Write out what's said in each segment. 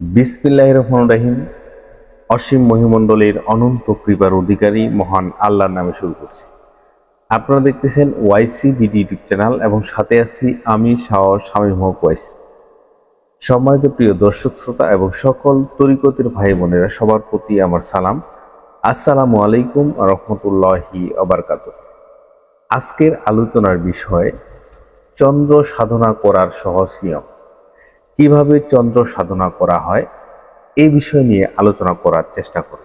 বিসমিল্লাহ রহমান রাহিম। অসীম মহিমণ্ডলের অনন্ত কৃপার অধিকারী মহান আল্লাহর নামে শুরু করছি। আপনারা দেখতেছেন ওয়াইসি বিডি ইউটিউব চ্যানেল এবং সাথে আছি আমি শাহ স্বামী মহক ওয়াইস। সম্মানিত প্রিয় দর্শক শ্রোতা এবং সকল তরিকতের ভাই বোনেরা, সবার প্রতি আমার সালাম। আসসালামু আলাইকুম রহমতুল্লাহি আবরকাত আজকের আলোচনার বিষয়, চন্দ্র সাধনা করার সহজ নিয়ম। কীভাবে চন্দ্র সাধনা করা হয় এই বিষয় নিয়ে আলোচনা করার চেষ্টা করব।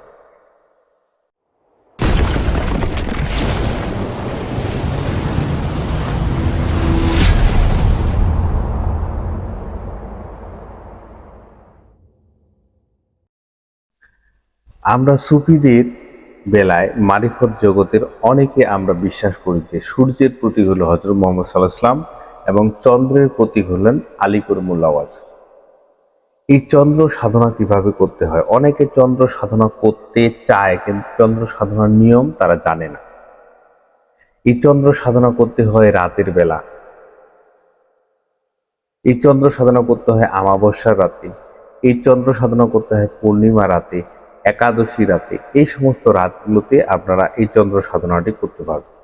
আমরা সুফিদের বেলায় মারিফত জগতের অনেকে আমরা বিশ্বাস করি যে সূর্যের প্রতীক হল হজরত মোহাম্মদ সাল্লাহ এবং চন্দ্রের প্রতীক হলেন আলী করিমুল্লাওয়াজ এই চন্দ্র সাধনা কীভাবে করতে হয়? অনেকে চন্দ্র সাধনা করতে চায়, কিন্তু চন্দ্র সাধনার নিয়ম তারা জানে না। এই চন্দ্র সাধনা করতে হয় রাতের বেলা। এই চন্দ্র সাধনা করতে হয় আমাবস্যার রাতে। এই চন্দ্র সাধনা করতে হয় পূর্ণিমা রাতে, একাদশী রাতে। এই সমস্ত রাতগুলোতে আপনারা এই চন্দ্র সাধনাটি করতে পারবেন।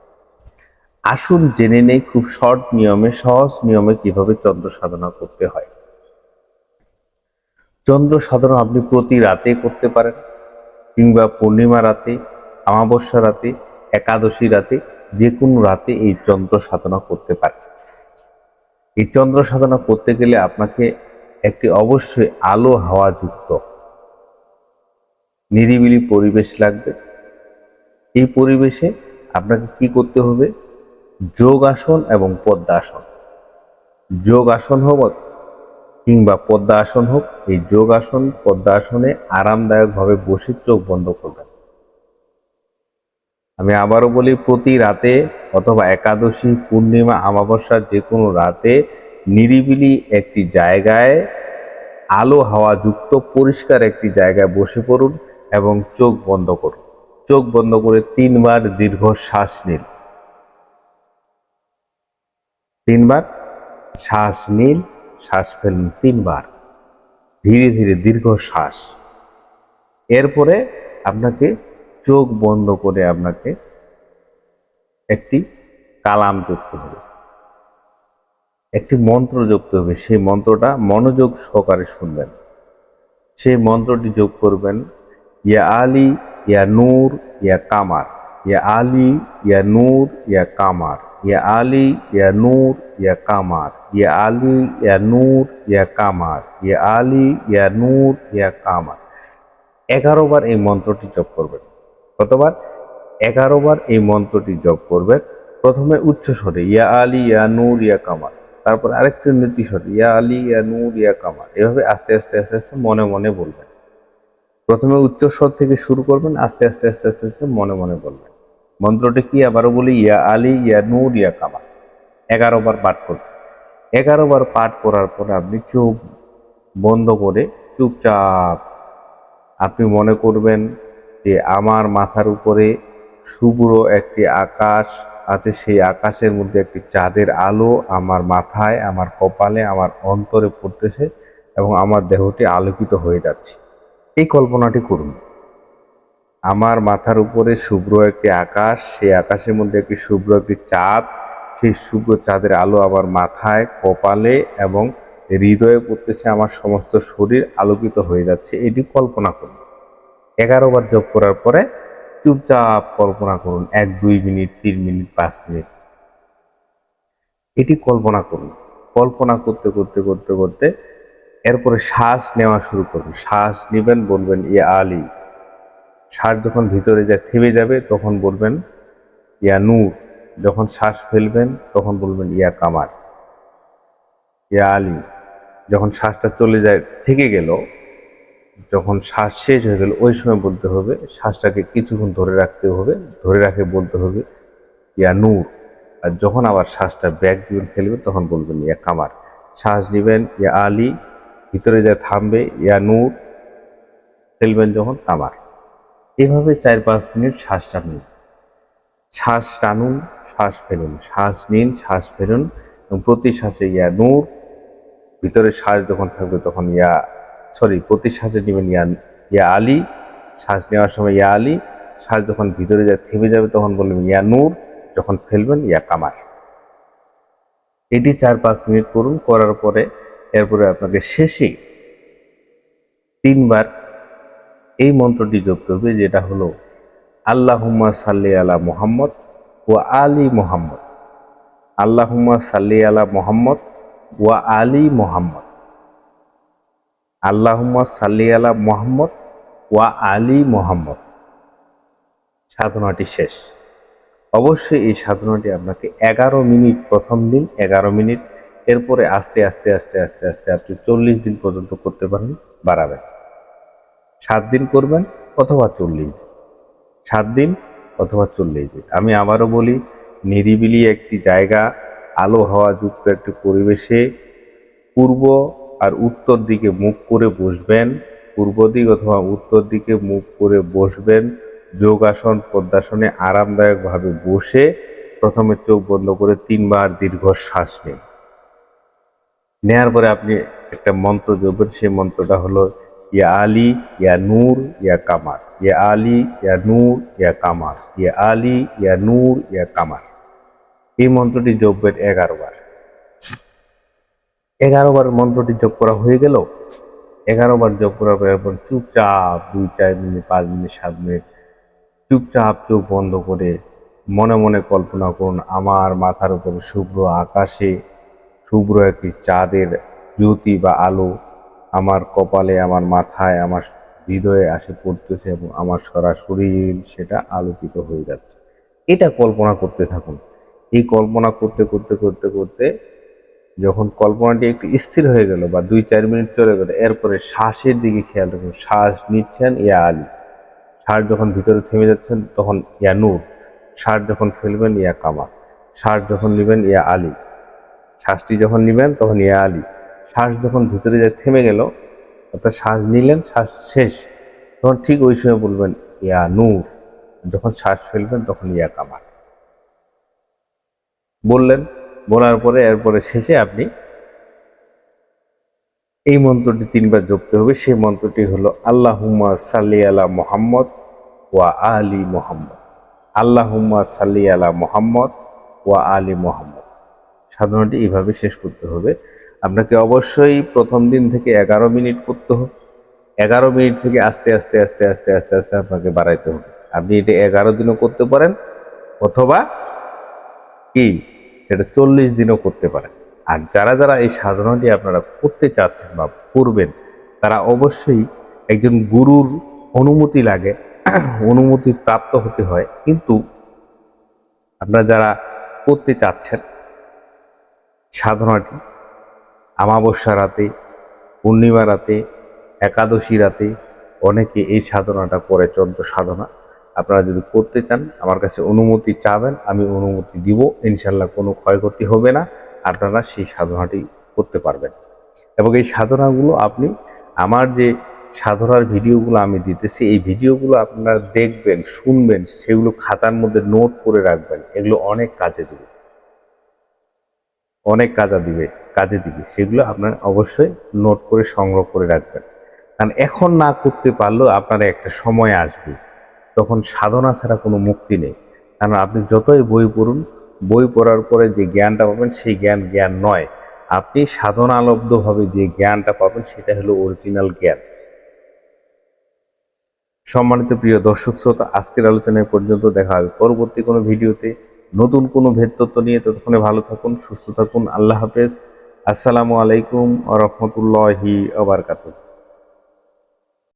আসুন জেনে নেই খুব শর্ট নিয়মে, সহজ নিয়মে কীভাবে চন্দ্র সাধনা করতে হয়। চন্দ্র সাধনা আপনি প্রতি রাতে করতে পারেন, কিংবা পূর্ণিমা রাতে, অমাবস্যা রাতে, একাদশী রাতে যে কোনো রাতে এই চন্দ্র সাধনা করতে পারেন। এই চন্দ্র সাধনা করতে গেলে আপনাকে একটি অবশ্যই আলো হাওয়া যুক্ত নিরিবিলি পরিবেশ লাগবে। এই পরিবেশে আপনাকে কি করতে হবে? যোগ আসন এবং পদ্মাসন। যোগ আসন হোক কিংবা পদ্মা আসন হোক, এই যোগ আসন পদ্মা আসনে আরামদায়কভাবে বসে চোখ বন্ধ করবেন। আমি আবারও বলি, প্রতি রাতে অথবা একাদশী, পূর্ণিমা অমাবস্যার যে কোনো রাতে নিরিবিলি একটি জায়গায় আলো হাওয়া যুক্ত পরিষ্কার একটি জায়গায় বসে পড়ুন এবং চোখ বন্ধ করুন। চোখ বন্ধ করে তিনবার দীর্ঘ শ্বাস নিন। তিনবার, শ্বাস নিন শ্বাস ফেলুন তিনবার। ধীরে ধীরে দীর্ঘ শ্বাস এরপরে আপনাকে চোখ বন্ধ করে আপনাকে একটি কালাম যুক্ত হবে। একটি মন্ত্র যুক্ত হবে। সেই মন্ত্রটা মনোযোগ সহকারে শুনবেন। সেই মন্ত্রটি যোগ করবেন, ইয়া আলী, ইয়া নূর, ইয়া কামার। ইয়া আলী, ইয়া নূর, ইয়া কামার। ইয়া আলী ইয়া নূর ইয়া কামার ইয়া আলী ইয়া নূর ইয়া কামার ইয়া আলী ইয়া নূর ইয়া কামার এগারো বার এই মন্ত্রটি জপ করবেন। কতবার? এগারো বার এই মন্ত্রটি জপ করবেন। প্রথমে উচ্চ স্বরে ইয়া আলী ইয়া নূর ইয়া কামার তারপর আরেকটি নিচু স্বরে ইয়া আলী ইয়া নূর ইয়া কামার এভাবে আস্তে আস্তে আস্তে আস্তে, মনে মনে বলবেন। প্রথমে উচ্চ স্বর থেকে শুরু করবেন, আস্তে আস্তে আস্তে আস্তে আস্তে, মনে মনে বলবেন। মন্ত্রটি কি আবারও বলি? ইয়া আলী, ইয়া নূর, ইয়া কামার এগারো বার পাঠ করবেন এগারো বার পাঠ করার পরে আপনি চোখ বন্ধ করে চুপচাপ আপনি মনে করবেন যে আমার মাথার উপরে শুভ্র একটি আকাশ আছে, সেই আকাশের মধ্যে একটি চাঁদের আলো আমার মাথায়, আমার কপালে, আমার অন্তরে পড়তেছে এবং আমার দেহটি আলোকিত হয়ে যাচ্ছে। এই কল্পনাটি করুন। আমার মাথার উপরে শুভ্র একটি আকাশ, সেই আকাশের মধ্যে একটি শুভ্র একটি চাঁদ, সেই শুভ্র চাঁদের আলো আমার মাথায়, কপালে এবং হৃদয়ে পড়তেছে, আমার সমস্ত শরীর আলোকিত হয়ে যাচ্ছে। এটি কল্পনা করুন। এগারো বার যোগ করার পরে চুপচাপ কল্পনা করুন, এক, দুই মিনিট, তিন মিনিট, পাঁচ মিনিট। এটি কল্পনা করুন। কল্পনা করতে করতে করতে করতে এরপরে শ্বাস নেওয়া শুরু করুন। শ্বাস নেবেন, বলবেন, ইয়া আলী শ্বাস যখন ভিতরে যা থেমে যাবে, তখন বলবেন, ইয়া নূর। যখন শ্বাস ফেলবেন, তখন বলবেন, ইয়া কামার। ইয়া আলী। যখন শ্বাসটা চলে যায়, থেকে গেল, যখন শ্বাস শেষ হয়ে গেল, ওই সময় বলতে হবে, শ্বাসটাকে কিছুক্ষণ ধরে রাখতে হবে, ধরে রাখে বলতে হবে, ইয়া নূর। আর যখন আবার শ্বাসটা ব্যাগ দিবেন, ফেলবেন, তখন বলবেন, ইয়া কামার। শ্বাস নেবেন, ইয়া আলী। ভিতরে যা থামবে, ইয়া নূর। ফেলবেন যখন, কামার। এভাবে চার পাঁচ মিনিট শ্বাস টানুন। শ্বাস টানুন, শ্বাস ফেলুন। শ্বাস নিন, শ্বাস ফেলুন এবং প্রতি শ্বাসে ইয়া নূর, ভিতরে শ্বাস যখন থাকবে তখন ইয়া সরি প্রতি শ্বাসে নেবেন ইয়া ইয়া আলী। শ্বাস নেওয়ার সময় ইয়া আলী। শ্বাস যখন ভিতরে যায় থেমে যাবে তখন বলবেন ইয়া নূর, যখন ফেলবেন ইয়া কামার এটি চার পাঁচ মিনিট করুন, করার পরে এরপরে আপনাকে শেষে তিনবার এই মন্ত্রটি জপতে হবে যেটা হলো, আল্লাহুম্মা সাল্লি আলা মোহাম্মদ ও আলী মোহাম্মদ। আল্লাহুম্মা সাল্লি আলা মোহাম্মদ ও আলী মোহাম্মদ। আল্লাহুম্মা সাল্লি আলা মোহাম্মদ ও আলী মোহাম্মদ। সাধনাটি শেষ। অবশ্যই এই সাধনাটি আপনাকে এগারো মিনিট প্রথম দিন, এগারো মিনিট, এরপরে আস্তে আস্তে আস্তে আস্তে আস্তে আপনি চল্লিশ দিন পর্যন্ত করতে পারেন, বাড়াবেন। সাত দিন করবেন অথবা চল্লিশ দিন। সাত দিন অথবা চল্লিশ দিন। আমি আবারও বলি, নিরিবিলি একটি জায়গা, আলো হাওয়া যুক্ত একটি পরিবেশে পূর্ব আর উত্তর দিকে মুখ করে বসবেন, পূর্ব দিক অথবা উত্তর দিকে মুখ করে বসবেন, যোগাসন পদ্মাসনে আরামদায়কভাবে বসে প্রথমে চোখ বন্ধ করে তিনবার দীর্ঘ শ্বাস নিন। নেয়ার পরে আপনি একটা মন্ত্র জপবেন, সেই মন্ত্রটা হলো ইয়া আলী ইয়া নূর ইয়া কামার ইয়া আলী ইয়া নূর ইয়া কামার ইয়া আলী ইয়া নূর ইয়া কামার এই মন্ত্রটি জপবেন এগারো বার। এগারো বার মন্ত্রটি জপ করা হয়ে গেল। এগারো বার জপ করার পর চুপচাপ দুই, চার মিনিট, পাঁচ মিনিট, সাত মিনিট চুপচাপ চোখ বন্ধ করে মনে মনে কল্পনা করুন, আমার মাথার উপরে শুভ্র আকাশে শুভ্র একটি চাঁদের জ্যোতি বা আলো আমার কপালে, আমার মাথায়, আমার হৃদয়ে আসে পড়তেছে এবং আমার সারা শরীর সেটা আলোকিত হয়ে যাচ্ছে। এটা কল্পনা করতে থাকুন। এই কল্পনা করতে করতে করতে করতে যখন কল্পনাটি একটু স্থির হয়ে গেল বা দুই, চার মিনিট চলে গেল, এরপরে শ্বাসের দিকে খেয়াল রাখুন। শ্বাস নিচ্ছেন ইয়া আলী। শ্বাস যখন ভিতরে থেমে যাচ্ছেন তখন ইয়া নূর। শ্বাস যখন ফেলবেন ইয়া কামার শ্বাস যখন নেবেন ইয়া আলী। শ্বাসটি যখন নেবেন তখন ইয়া আলী। শ্বাস যখন ভিতরে যায়, থেমে গেল, অর্থাৎ শ্বাস নিলেন, শ্বাস শেষ। তখন ঠিক ওই সময় বলবেন, ইয়া নূর। যখন শ্বাস ফেলবেন, তখন ইয়া কামার বললেন, বলার পরে, এরপরে শেষে আপনি এই মন্ত্রটি তিনবার জপতে হবে। সেই মন্ত্রটি হলো, আল্লাহুম্মা সাল্লি আলা মোহাম্মদ ওয়া আলী মোহাম্মদ। আল্লাহুম্মা সাল্লি আলা মোহাম্মদ ওয়া আলী মোহাম্মদ। সাধনাটি এইভাবে শেষ করতে হবে। আপনাকে অবশ্যই প্রথম দিন থেকে এগারো মিনিট করতে হবে। এগারো মিনিট থেকে আস্তে আস্তে আস্তে আস্তে আস্তে আস্তে আপনাকে বাড়াইতে হবে। আপনি এটা এগারো দিনও করতে পারেন অথবা কি? সেটা চল্লিশ দিনও করতে পারেন। আর যারা যারা এই সাধনাটি আপনারা করতে চাচ্ছেন বা করবেন, তারা অবশ্যই একজন গুরুর অনুমতি লাগে, অনুমতি প্রাপ্ত হতে হয়। কিন্তু আপনারা যারা করতে চাচ্ছেন সাধনাটি আমাবস্যা রাতে, পূর্ণিমা রাতে, একাদশী রাতে অনেকে এই সাধনাটা করে চন্দ্র সাধনা। আপনারা যদি করতে চান, আমার কাছে অনুমতি চাবেন, আমি অনুমতি দিব ইনশাল্লাহ কোনো ক্ষয়ক্ষতি হবে না, আপনারা সেই সাধনাটি করতে পারবেন। এবং এই সাধনাগুলো আপনি, আমার যে সাধনার ভিডিওগুলো আমি দিতেছি, এই ভিডিওগুলো আপনারা দেখবেন, শুনবেন, সেগুলো খাতার মধ্যে নোট করে রাখবেন, এগুলো অনেক কাজে দেবে। অনেক কাজে দিবে কাজে দিবে। সেগুলো আপনার অবশ্যই নোট করে সংগ্রহ করে রাখবেন। কারণ এখন না করতে পারলেও আপনার একটা সময় আসবে। তখন সাধনা ছাড়া কোনো মুক্তি নেই। কারণ আপনি যতই বই পড়ুন, বই পড়ার পরে যে জ্ঞানটা পাবেন, সেই জ্ঞান জ্ঞান নয়। আপনি সাধনালব্ধভাবে যে জ্ঞানটা পাবেন, সেটা হলো অরিজিনাল জ্ঞান। সম্মানিত প্রিয় দর্শক, শ্রোতা, আজকের আলোচনায় পর্যন্ত দেখা হবে। পরবর্তী কোনো ভিডিওতে নতুন কোনো ভেদতত্ত্ব নিয়ে ততক্ষণে ভালো থাকুন, সুস্থ থাকুন। আল্লাহ হাফেজ। আসসালামু আলাইকুম আ রহমতুল্লাহি আবরকাতুহ